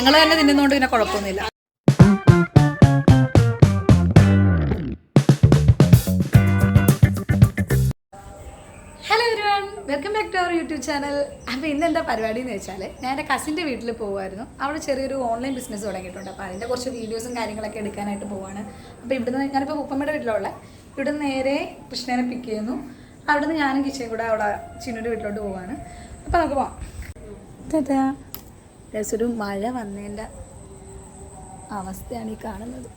ഞങ്ങൾ തന്നെ തിന്നുന്നതുകൊണ്ട് പിന്നെ കുഴപ്പമൊന്നുമില്ല hello everyone welcome back to our YouTube channel അപ്പോൾ ഇന്ന് എന്താ പരിപാടി എന്ന് വെച്ചാൽ ഞാൻ എന്റെ കസിന്റെ വീട്ടിൽ പോകുമായിരുന്നു അവിടെ ചെറിയൊരു ഓൺലൈൻ ബിസിനസ് തുടങ്ങിയിട്ടുണ്ട്. അപ്പോൾ അതിന്റെ കുറച്ച് വീഡിയോസും കാര്യങ്ങളൊക്കെ എടുക്കാനായിട്ട് പോവാണ്. അപ്പോൾ ഇവിടുന്ന് ഞാനിപ്പോൾ ഉപ്പമ്മയുടെ വീട്ടിലുള്ള. ഇവിടുന്ന് നേരെ കൃഷ്ണനെ പിക്ക് ചെയ്യുന്നു. അവിടുന്ന് ഞാനും കിച്ചയും കൂടെ അവിടെ ചിന്നുവിന്റെ വീട്ടിലോട്ട് പോവാണ്. അപ്പോൾ നമുക്ക് പോവാം. ടാറ്റാ. ഒരു മഴ വന്നതിന്റെ അവസ്ഥയാണ് ഈ കാണുന്നത്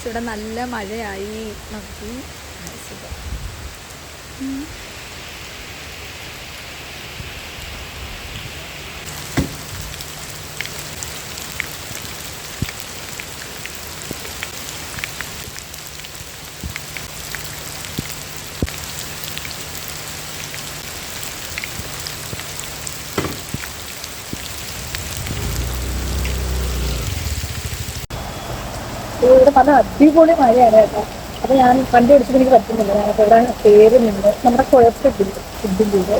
ഇവിടെ നല്ല മഴയായി നോക്കി ഇവിടെ നല്ല അടിപൊളി മഴയാണ് കേട്ടോ. അപ്പൊ ഞാൻ വണ്ടി ഓടിച്ചിട്ട് എനിക്ക് പറ്റുന്നില്ല. ഞങ്ങൾക്ക് ഇവിടെ പേരുന്നുണ്ട് നമ്മുടെ കുഴപ്പമില്ല ഫുഡിന്റെ ചെയ്ത്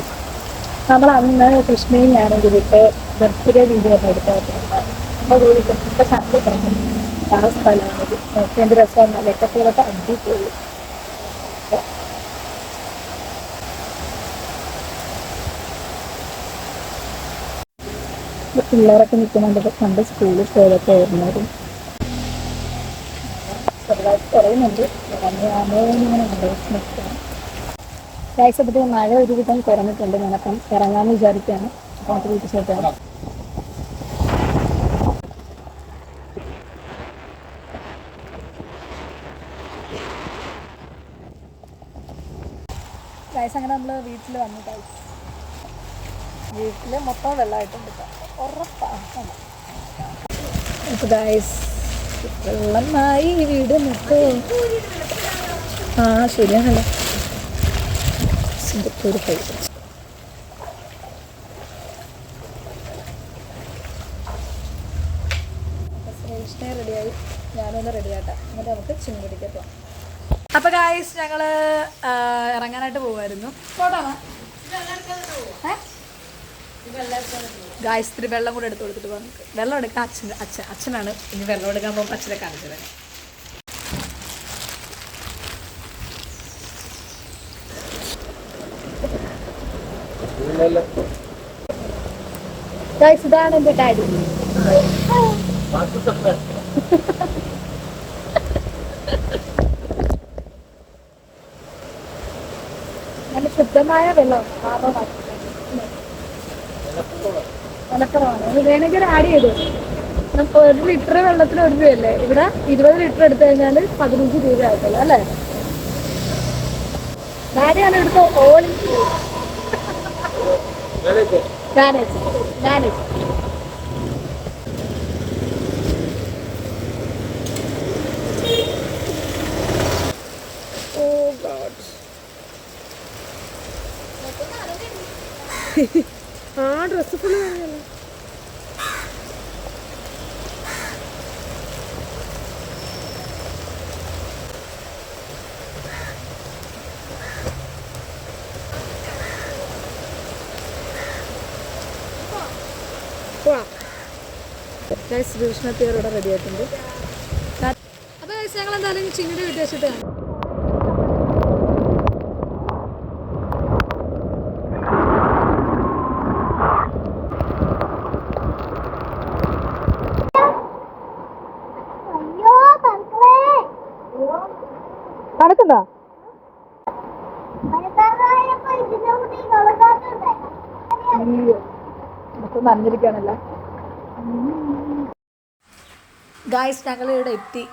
നമ്മൾ അന്ന് കൃഷ്ണയും ഞാനും കൂടിയിട്ട് ബർത്ത്ഡേ വീഡിയോ എടുത്തായിരുന്നു. അപ്പൊ ആ സ്ഥലമാണ്. നോക്കി രസമാണ്. വെട്ടത്തിലൊക്കെ അടിപൊളി. പിള്ളേരൊക്കെ നിൽക്കുന്നുണ്ട്. പണ്ട് സ്കൂളിൽ പോയതൊക്കെ ചെറുതായിട്ട് കുറയുന്നുണ്ട്. ഇങ്ങനെ രാജ്യസഭത്തിൽ മഴ ഒരുവിധം കുറഞ്ഞിട്ടുണ്ട്. ഞാനപ്പം ഇറങ്ങാമെന്ന് വിചാരിക്കുകയാണ് അപ്പോൾ വീട്ടിൽ ചേർത്താണ് ഗൈസ് അങ്ങനെ നമ്മൾ വീട്ടിൽ വന്നു ഗൈസ് വീട്ടിൽ മൊത്തം വെള്ളമായിട്ടുണ്ട് ഇപ്പം ഉറപ്പാണ് അപ്പോൾ ഗൈസ് വെള്ളമായി വീട് നിൽക്കോ. ആ ശരിയാണല്ലോ. സിംഗപ്പൂർ പൈസ റെഡിയായി. ഞാനൊന്ന് റെഡിയാട്ടാം. എന്നിട്ട് നമുക്ക് പോവാം. അപ്പോൾ ഗായ്സ് ഞങ്ങൾ ഇറങ്ങാനായിട്ട് പോകുമായിരുന്നു പോട്ടാണോ ഗായ്സ് ഇത്തിരി വെള്ളം കൂടെ എടുത്ത് കൊടുത്തിട്ട് നമുക്ക് വെള്ളം എടുക്കാൻ അച്ഛൻ അച്ഛൻ അച്ഛനാണ്. ഇനി വെള്ളം എടുക്കാൻ പോകുമ്പോൾ അച്ഛനെ കാണിച്ചത് ഇതാണ് എന്റെ ഡാഡി. നല്ല ശുദ്ധമായ വെള്ളം മലപ്പുറമാണ് ഇത് വേണമെങ്കിൽ ആഡ് ചെയ്തു. നമുക്ക് ഒരു ലിറ്റർ വെള്ളത്തിന് ഒരു രൂപയല്ലേ? ഇവിടെ ഇരുപത് ലിറ്റർ എടുത്തു കഴിഞ്ഞാൽ പതിനഞ്ച് രൂപ ആകത്തുള്ളൂ അല്ലേ? ഡാഡിയാണ് ഇവിടുത്തെ ഓൾ മാനേജ് മാനേജ് ഭീഷണത്തിയറോടെ റെഡി ആയിട്ടുണ്ട്. അപ്പോൾ ഞങ്ങൾ എന്തായാലും ചിങ്ങിടി വിട്ടേച്ചിട്ട് കാണാം. നമുക്ക് ഗായ്സ് ഞങ്ങൾ ഇവിടെ എത്തി.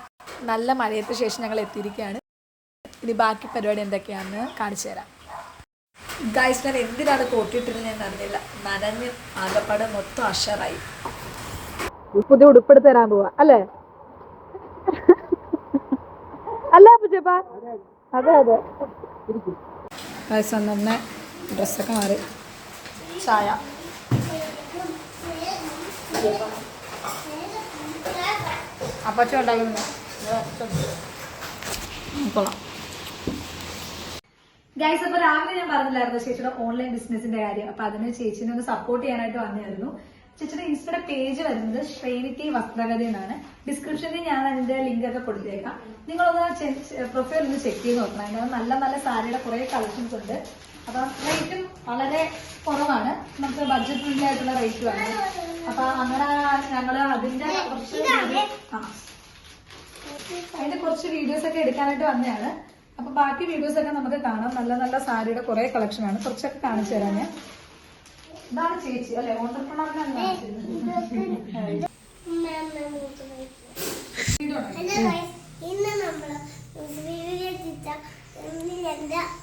നല്ല മഴയത്ത് ശേഷം ഞങ്ങൾ എത്തിയിരിക്കുകയാണ്. ഇനി ബാക്കി പരിപാടി എന്തൊക്കെയാണെന്ന് കാണിച്ചു തരാം. ഗായ്സ് ഞാൻ എന്തിനാണ് കോട്ടിയിട്ടിരുന്നത് ഞാൻ അറിഞ്ഞില്ല. നനഞ്ഞ് ആകപ്പാട് മൊത്തം അഷറായി. പുതിയ ഉടുപ്പെടുത്ത് തരാൻ പോവാ അല്ലേ? അല്ല പൂജപ്പ അതെ അതെ. ഗായ്സ് അന്നെ ഡ്രസ്സൊക്കെ മാറി. ചായ. അപ്പച്ച ഉണ്ടാക്കുന്നു കൊള്ളാം. ഗൈസ് അപ്പൊ രാവിലെ ഞാൻ പറഞ്ഞില്ലായിരുന്നു ചേച്ചിയുടെ ഓൺലൈൻ ബിസിനസിന്റെ കാര്യം. അപ്പൊ അതിന് ചേച്ചിനെ ഒന്ന് സപ്പോർട്ട് ചെയ്യാനായിട്ട് വന്നായിരുന്നു ചേച്ചിയുടെ ഇൻസ്റ്റയുടെ പേജ് വരുന്നത് ശ്രേണിക്ക് വസ്ത്രഗതി എന്നാണ്. ഡിസ്ക്രിപ്ഷനിൽ ഞാൻ അതിന്റെ ലിങ്ക് ഒക്കെ കൊടുത്തേക്കാം. നിങ്ങളൊന്ന് പ്രൊഫൈൽ ഒന്ന് ചെക്ക് ചെയ്ത് നോക്കണം. അതിനകത്ത് നല്ല നല്ല സാരിയുടെ കുറെ കളക്ഷൻസ് ഉണ്ട്. അപ്പൊ റേറ്റും വളരെ കുറവാണ്. നമുക്ക് ബഡ്ജറ്റ് ഫ്രണ്ട്ലി ആയിട്ടുള്ള റേറ്റുമാണ് അപ്പൊ അങ്ങനെ ഞങ്ങൾ അതിന്റെ കുറച്ച് ആ. അതിന്റെ കുറച്ച് വീഡിയോസ് ഒക്കെ എടുക്കാനായിട്ട് വന്നതാണ്. അപ്പൊ ബാക്കി വീഡിയോസ് ഒക്കെ നമുക്ക് കാണാം. നല്ല നല്ല സാരിയുടെ കുറെ കളക്ഷൻ ആണ്. കുറച്ചൊക്കെ കാണിച്ചു തരാം ഞാൻ. ഇതാണ് ചേച്ചി. അല്ലെ? ഓണ്ടർപ്രണറിനാണ്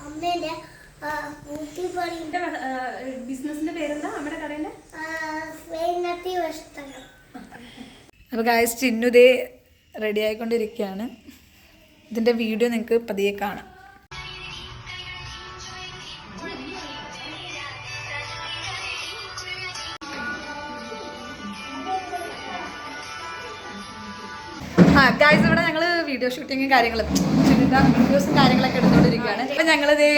അമ്മേന്റെ ബിസിനസിന്റെ പേരെന്താ? നമ്മുടെ കടയുടെ വേനത്തി വസ്ത്രം അപ്പൊ ഗായസ് ചിന്നുതേ റെഡി ആയിക്കൊണ്ടിരിക്കുകയാണ്. ഇതിന്റെ വീഡിയോ നിങ്ങൾക്ക് പതിയെ കാണാം. ആ ഗായ്സ് ഇവിടെ ഞങ്ങൾ വീഡിയോ ഷൂട്ടിങ്ങും കാര്യങ്ങളും വീഡിയോസും കാര്യങ്ങളൊക്കെ എടുത്തുകൊണ്ടിരിക്കുകയാണ്. അപ്പൊ ഞങ്ങളിത്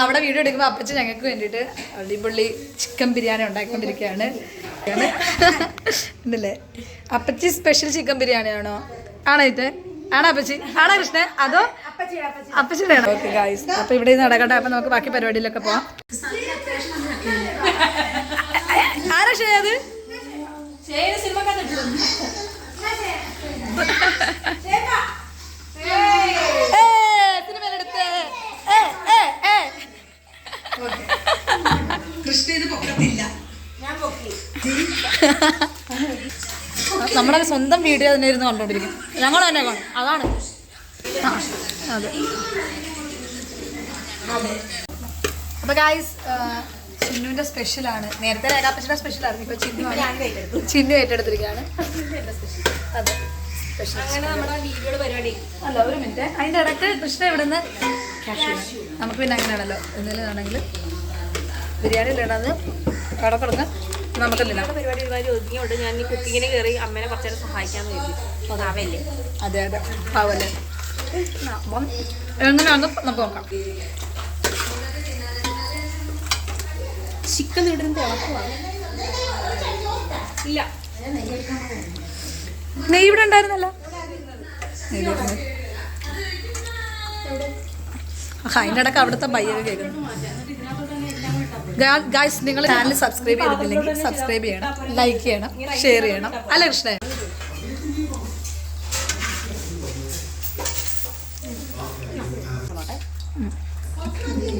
അവിടെ വീഡിയോ എടുക്കുമ്പോൾ അപ്പച്ച ഞങ്ങൾക്ക് വേണ്ടിട്ട് അടിപൊളി ചിക്കൻ ബിരിയാണി ഉണ്ടാക്കിക്കൊണ്ടിരിക്കുകയാണ്. ഉണ്ടല്ലേ അപ്പച്ചി സ്പെഷ്യൽ ചിക്കൻ ബിരിയാണി ആണോ? ആണോ ഇത്? ആണോ അപ്പച്ചി? ആണോ കൃഷ്ണൻ? അതോ അപ്പച്ചിയുടെ ഓക്കെ ഗായ്സ് അപ്പൊ ഇവിടെ നടക്കട്ടെ. അപ്പൊ നമുക്ക് ബാക്കി പരിപാടിയിലൊക്കെ പോവാം. നമ്മുടെ സ്വന്തം വീഡിയോ തന്നെ ഇരുന്ന് കണ്ടോണ്ടിരിക്കും. ഞങ്ങൾ തന്നെ കാണും അതാണ്. അതെ. അപ്പൊ ഗായ്സ് ചിന്നുവിന്റെ സ്പെഷ്യലാണ് നേരത്തെ രേഖാപ്പച്ചിയുടെ സ്പെഷ്യലായിരുന്നു ഇപ്പൊ ചിന്നു ചിന്നു ഏറ്റെടുത്തിരിക്കുകയാണ്. അതെ. സ്പെഷ്യൽ അങ്ങനെ നമ്മുടെ വീഡിയോയുടെ പരിപാടി. അല്ല ഒരു മിനിറ്റ്. അതിന്റെ ഇടയ്ക്ക് കൃഷ്ണ ഇവിടുന്ന് നമുക്ക് പിന്നെ അങ്ങനെയാണല്ലോ. എന്തെങ്കിലും ആണെങ്കിൽ ബിരിയാണി അവിടെ കൊടുക്കാം നമുക്ക് പരിപാടി ഒതുങ്ങിയോണ്ട് ഞാൻ ഈ കുക്കിങ്ങിന് കയറി അമ്മേനെ കുറച്ചു നേരം സഹായിക്കാന്ന് കരുതി പാവല്ലേ അതെ അതെ. പാവല്ലേ? അപ്പം എങ്ങനെയാണെന്ന് നമുക്ക് നോക്കാം. ചിക്കൻ ഇവിടെ തിളക്കുവാണ് ഇല്ല. നെയ് ഇവിടെ ഉണ്ടായിരുന്നല്ലോ? ആ, ഇടയ്ക്ക് അവിടുത്തെ ബയ്യൊക്കെ കേൾക്കുന്നു. ഗായ്സ് നിങ്ങൾ ചാനൽ സബ്സ്ക്രൈബ് ചെയ്തിട്ടില്ലെങ്കിൽ സബ്സ്ക്രൈബ് ചെയ്യണം. ലൈക്ക് ചെയ്യണം. ഷെയർ ചെയ്യണം. അല്ല കൃഷ്ണ?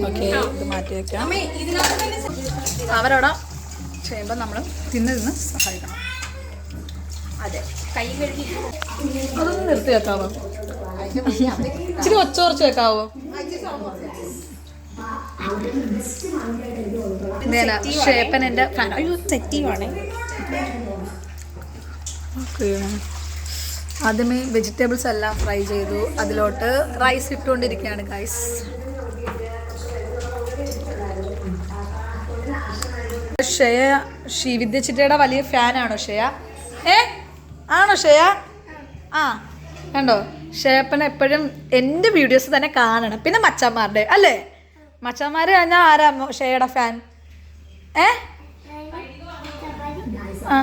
ഓക്കെ ഇത് മാറ്റി വെക്കാം. അവരവിടെ ചെയ്യുമ്പോൾ നമ്മൾ തിന്ന് തിന്ന് സഹായിക്കണം. അതെ. കൈ കഴുകി. അതൊന്ന് നിർത്തി വെക്കാവോ? ഇച്ചിരി ഒച്ച കുറച്ച് വെക്കാവോ ഷേപ്പൻ എന്റെ ആദ്യമേ വെജിറ്റബിൾസ് എല്ലാം ഫ്രൈ ചെയ്തു. അതിലോട്ട് റൈസ് ഇട്ടുകൊണ്ടിരിക്കുകയാണ് ഗൈസ് ഷീ വിദ്യ ചിറ്റയുടെ വലിയ ഫാനാണോ ഷേയ? ഏ? ആണോ ഷേയ? ആ കണ്ടോ? ഷേപ്പൻ എപ്പോഴും എന്റെ വീഡിയോസ് തന്നെ കാണണം. പിന്നെ മച്ചന്മാരുടെ അല്ലേ? മച്ചന്മാര് ഞാൻ ആരാ ഷേയുടെ ഫാൻ ഏ? ആ.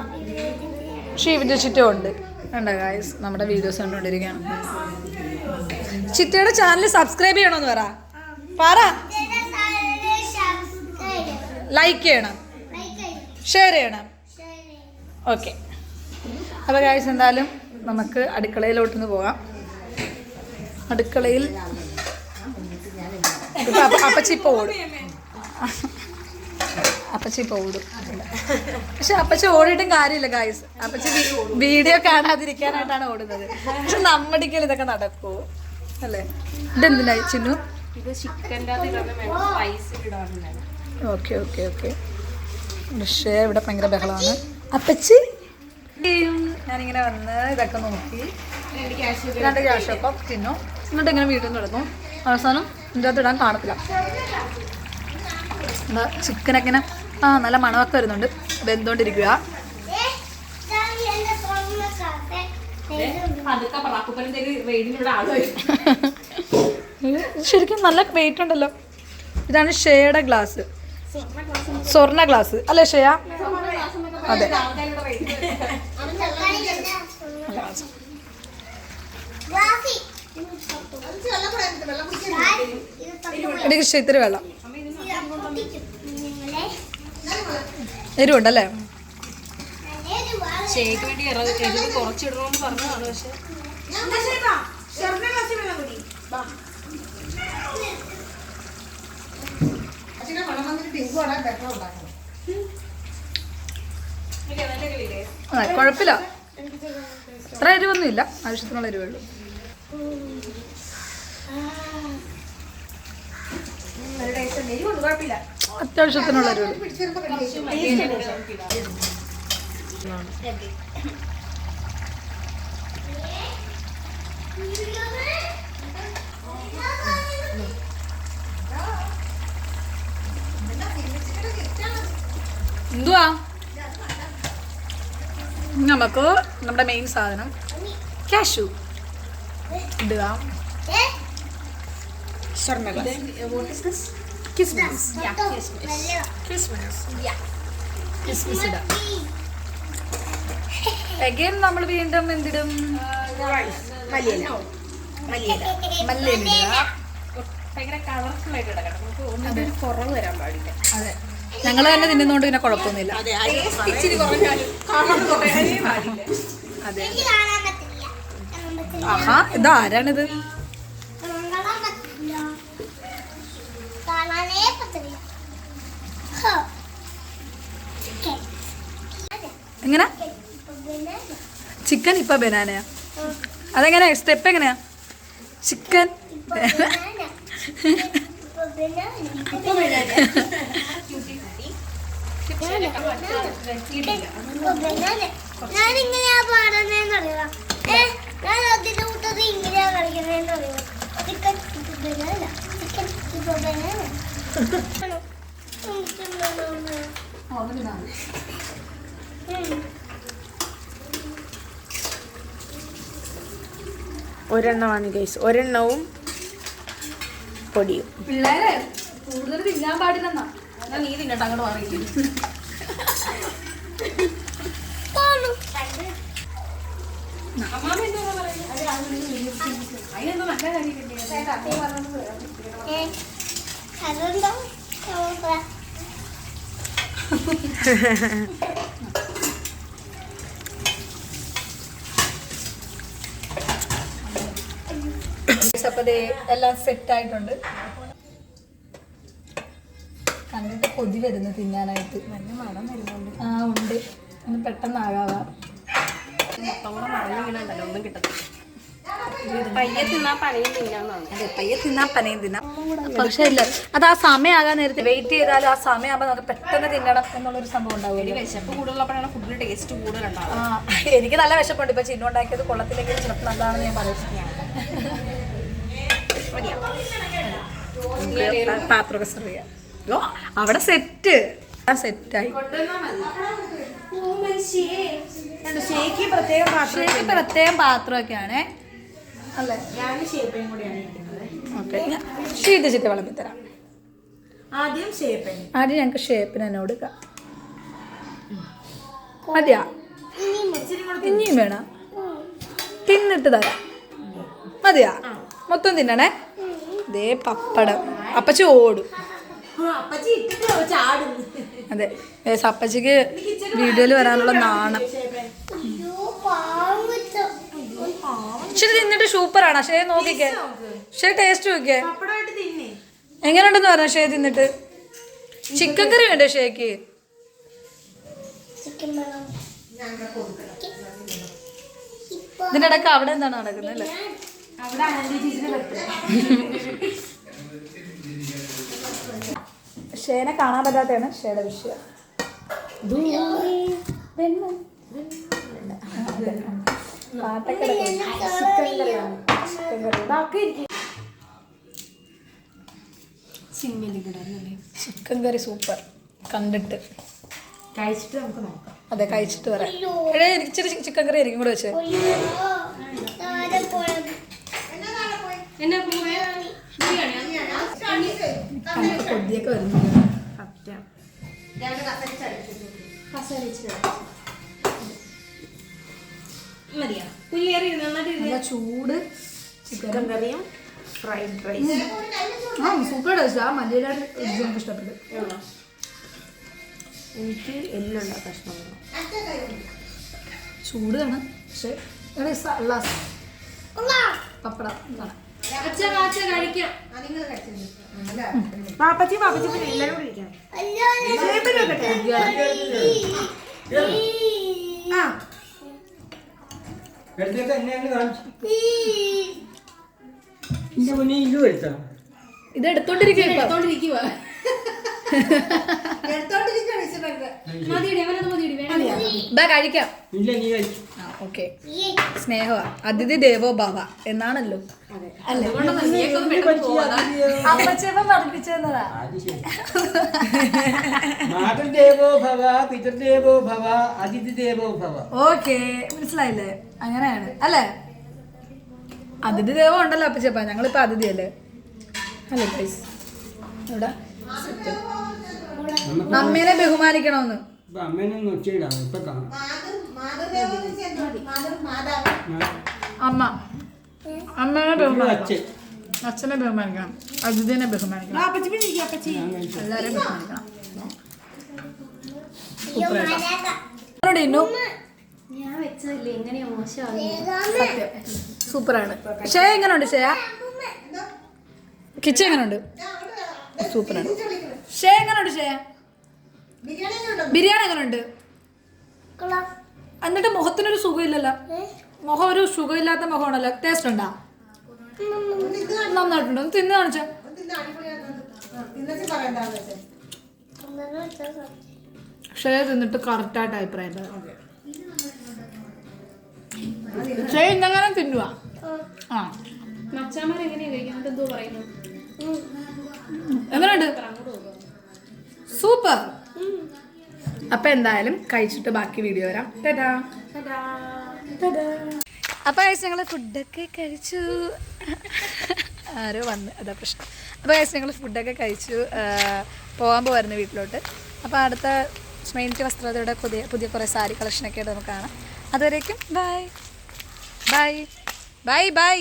ചിറ്റ ഉണ്ട്. കണ്ടോ ഗായ്സ് നമ്മുടെ വീഡിയോസ് കണ്ടുകൊണ്ടിരിക്കുകയാണ്. ചിറ്റയുടെ ചാനൽ സബ്സ്ക്രൈബ് ചെയ്യണമെന്ന് പറ. പറ. ലൈക്ക് ചെയ്യണം. ഷെയർ ചെയ്യണം. ഓക്കെ അപ്പോൾ ഗായ്സ് എന്തായാലും നമുക്ക് അടുക്കളയിലോട്ടൊന്ന് പോകാം. അടുക്കളയിൽ ഇപ്പൊ അപ്പച്ചി ഇപ്പോൾ ഓടും. അപ്പച്ചി ഇപ്പോൾ ഓടും. പക്ഷെ അപ്പച്ചി ഓടിയിട്ടും കാര്യമില്ല ഗായ്സ് അപ്പച്ചി വീഡിയോ കാണാതിരിക്കാനായിട്ടാണ് ഓടുന്നത്. പക്ഷെ നമ്മടിക്കൽ ഇതൊക്കെ നടക്കൂ. അല്ലേ? ഇതെന്തിനായി ചിന്നു? Okay okay okay. പക്ഷേ ഇവിടെ ഭയങ്കര ബഹളമാണ്. അപ്പച്ചി? ഞാനിങ്ങനെ വന്ന് ഇതൊക്കെ നോക്കി. രണ്ട് ക്യാഷ് ഒക്കെ തിന്നു എന്നിട്ട് ഇങ്ങനെ വീട്ടിൽ നിന്ന് കിടന്നു. അവസാനം? ഇതിന്റെ അകത്ത് ഇടാൻ കാണത്തില്ല. എന്താ ചിക്കനൊക്കെ ഇങ്ങനെ ആ നല്ല മണമൊക്കെ വരുന്നുണ്ട്. വെന്തോണ്ടിരിക്കുക ശരിക്കും നല്ല വെയിറ്റ് ഉണ്ടല്ലോ. ഇതാണ് ഷേയുടെ ഗ്ലാസ് സ്വർണ ഗ്ലാസ് അല്ലേ ഷേയ? അതെ. വാസി. ഇഷ്ടം ഇത്തിരി വെള്ളം. എരിവുണ്ടല്ലേ? എരിവൊന്നും വേണ്ടി എറ- എരിവ് കുറച്ചിടണമെന്ന് പറഞ്ഞതാണ് പക്ഷെ. ആ കുഴപ്പമില്ല. അത്ര എരിവൊന്നുമില്ല. ആവശ്യത്തിനുള്ള എരിവുള്ളൂ അത്യാവശ്യത്തിനുള്ള ഒരു എന്തുവാ? നമുക്ക് നമ്മുടെ മെയിൻ സാധനം കാഷു ഇടുക. ഏ? കിസ്മിസ് നല്ലതാ. കിസ്മിസ് കിസ്മിസ് ഇടാം അഗൈൻ നമ്മൾ വീണ്ടും എന്തിടും? മല്ലിയില. ഇടുക. ഭയങ്കര കളർഫുൾ ആയിട്ട് ഇടക്കണം നമുക്ക് ഒന്നിന്റെ ഒരു കുറവ് വരാൻ പാടില്ല. അതെ. ഞങ്ങൾ തന്നെ തിന്നുന്നോണ്ട് പിന്നെ കുഴപ്പമൊന്നുമില്ല. അതെ ആഹാ ഇതാരാണിത് കാണാൻ പറ്റില്ല കാണാനേ പറ്റില്ല ഹോ. ചിക്കൻ. അതെ. എങ്ങനെ ചിക്കൻ ഇപ്പൊ ബനാനയാ അതെങ്ങനെയാ സ്റ്റെപ്പ് എങ്ങനെയാ ചിക്കൻ. ഞാനിങ്ങനെയാ പാടുന്നതെന്നറിയോ ഏ ഞാൻ അതിന്റെ കൂട്ടത് ഇങ്ങനെയാ കളിക്കുന്നതെന്നറിയോ ചിക്കൻ ഇപ്പൊ banana. ചിക്കൻ ഇപ്പൊ banana. ഒരെണ്ണമാണ് ഗൈസ് ഒരെണ്ണവും പൊടിയും. പിള്ളേരെ കൂടുതൽ തിന്നാൻ പാടില്ലെന്നാ. നീ തിന്നട്ടെ അങ്ങോട്ട് മാറിയില്ല കാണു. ഏ, അതെന്താ? നമുക്ക് അപ്പൊ ദേ എല്ലാം സെറ്റ് ആയിട്ടുണ്ട് കണ്ടിട്ട് കൊതി വരുന്നു തിന്നാനായിട്ട്. നല്ല മണം വരുന്നുണ്ട് ആ ഉണ്ട്. ഒന്ന് ഒന്നും കിട്ടത്തില്ല പയ്യെ തിന്നാ പനയും തിന്നാന്നാണ്. അതെ പയ്യെ തിന്നാ പനയും തിന്നാം. പക്ഷെ ഇല്ല. അത് ആ സമയമാകാൻ നേരത്തെ വെയിറ്റ് ചെയ്താലും ആ സമയമാകുമ്പോൾ നമുക്ക് പെട്ടെന്ന് തിന്നണം എന്നുള്ളൊരു സംഭവം ഉണ്ടാവുമല്ലോ. വിശപ്പ് കൂടുതലുള്ളപ്പോഴാണ് ഫുഡിന് ടേസ്റ്റ് കൂടുതലുണ്ടാവുക ആ എനിക്ക് നല്ല വിശപ്പുണ്ട്. ഇപ്പൊ ചിന്നു ഉണ്ടാക്കിയത് കൊള്ളത്തില്ലെങ്കിൽ ചിലപ്പോൾ നല്ലതാണെന്ന് ഞാൻ പറയുന്നത് നമുക്ക് പാത്രമൊക്കെ സെർവ് ചെയ്യാം ഓ അവിടെ സെറ്റ് സെറ്റായി ഷേക്ക് പ്രത്യേകം ശരിക്കും പ്രത്യേകം പാത്രമൊക്കെയാണേ. അല്ലേ? ഞാൻ ഷേപ്പയും കൂടിയാണ് ഓക്കെ ഞാൻ ചീട്ട് ചീട്ട് വിളമ്പി തരാം. ആദ്യം ഷേപ്പിന്. ആദ്യം ഞങ്ങൾക്ക് ഷേപ്പിന് തന്നെ കൊടുക്കാം. മതിയാ? ഇനിയും വേണം. തിന്നിട്ട് തരാം. മതിയാ? മൊത്തം തിന്നണേ? ദേ പപ്പടം. അപ്പച്ചി ഓടും. അതെ. അപ്പച്ചിക്ക് വീഡിയോയിൽ വരാനുള്ള നാണം. ഇച്ചിരി തിന്നിട്ട് സൂപ്പറാണ്. പക്ഷേ നോക്കിക്കേ. ഷേ ടേസ്റ്റ് നോക്കിയേ. എങ്ങനെയുണ്ടെന്ന് പറഞ്ഞ ഷേ തിന്നിട്ട്? ചിക്കൻ കറി വേണ്ടേ ഷേക്ക്? ചിക്കൻ ഇതിന്റെ ഇടയ്ക്ക് അവിടെ എന്താണ് നടക്കുന്നത് അല്ലേ? ഷേനെ കാണാൻ പറ്റാത്തതാണ് ഷേയുടെ വിഷയം. പാട്ടൊക്കെ ഇടയ്ക്ക് ചിക്കൻ കറി. സിമ്മിൽ കിടന്നല്ലേ ചിക്കൻ കറി സൂപ്പർ. കണ്ടിട്ട്. കഴിച്ചിട്ട് നമുക്ക് നോക്കാം. അതെ കഴിച്ചിട്ട് വരാം. എടേ ഇച്ചിരി ചിക്കൻ കറി ആയിരിക്കും കൂടെ വെച്ചേ. കൊതിയൊക്കെ വരുന്നു സത്യം. മതിയാ? നന്നായിട്ട് ചൂട് ചിക്കൻ കറിയും? Fried rice. ആ സൂപ്പർ ടേസ്റ്റ്. ആ മല്ലിയുടെ രുചി എനിക്ക് ഇഷ്ടപ്പെട്ടു എനിക്ക് എല്ലുള്ള വേണം ചൂടാണ്. പക്ഷേ ഇവിടെ സ- പപ്പടം. പാപ്പച്ചി പാപ്പച്ചി പിന്നെ എല്ലാവരും കൂടി ഇരിക്കണം. ആ. എടുത്തിട്ട് എന്നെ അങ്ങ് കാണിച്ചു എന്റെ മുന്നേ എടുത്താ ഇത് എടുത്തോണ്ടിരിക്കുക എടുത്തോണ്ടിരിക്കുക സ്നേഹ അതിഥി ദേവോ ഭവ എന്നാണല്ലോ. മാതൃദേവോ ഭവ പിതൃദേവോ ഭവ അതിഥി ദേവോ ഭവ. ഓക്കെ. മനസ്സിലായില്ലേ? അങ്ങനെയാണ്. അല്ലേ? അതിഥി ദേവം ഉണ്ടല്ലോ അപ്പച്ചപ്പ ഞങ്ങളിപ്പോ അതിഥിയല്ലേ അല്ലേ ഗൈസ് ഇവിടെ അമ്മേനെ ബഹുമാനിക്കണമെന്ന് അമ്മ. അമ്മേനെ ബഹുമാനിക്കണം. അച്ഛനെ ബഹുമാനിക്കണം. അതിഥിനെ ബഹുമാനിക്കണം. എല്ലാരെയും ബഹുമാനിക്കണം. ഇന്നു? ഞാൻ വെച്ചതില്ലേ? എങ്ങനെയാ? സൂപ്പറാണ്. ഷേ എങ്ങനെയുണ്ട് ഷേയ കിച്ചൺ എങ്ങനെയുണ്ട് സൂപ്പറാണ്. ഷേ എങ്ങനെയുണ്ട് ഷേയ ബിരിയാണി എങ്ങനെയുണ്ട് എന്നിട്ട് മുഖത്തിനൊരു സുഖമില്ലല്ലോ. മുഖം ഒരു സുഖമില്ലാത്ത മുഖമാണല്ലോ. ടേസ്റ്റ് ഉണ്ടാ? നന്നായിട്ടുണ്ട്. ഒന്ന് തിന്ന് കാണിച്ച. ഷേ തിന്നിട്ട് കറക്റ്റായിട്ട് അഭിപ്രായം ഇന്നെങ്ങനെ തിന്നുക ആ. മച്ചാമാർ എങ്ങനെയാ കഴിക്കുന്നത്? എന്തോ പറയുന്നു. എങ്ങനെയുണ്ട്? സൂപ്പർ. അപ്പൊ എന്തായാലും കഴിച്ചിട്ട് ബാക്കി വീഡിയോ വരാം. ടാറ്റാ. അപ്പോൾ കഴിച്ച് ഞങ്ങൾ ഫുഡൊക്കെ കഴിച്ചു. ആരോ വന്ന് അതാ പ്രശ്നം. അപ്പോൾ കഴിച്ച് ഞങ്ങൾ ഫുഡൊക്കെ കഴിച്ചു. പോകാൻ പോവായിരുന്നു വീട്ടിലോട്ട്. അപ്പോൾ അടുത്ത സ്മെയിന്റ് വസ്ത്രതയുടെ പുതിയ പുതിയ കുറേ സാരി കളക്ഷനൊക്കെ ആയിട്ട് നമുക്ക് കാണാം. അതുവരേക്കും ബൈ ബൈ ബൈ ബൈ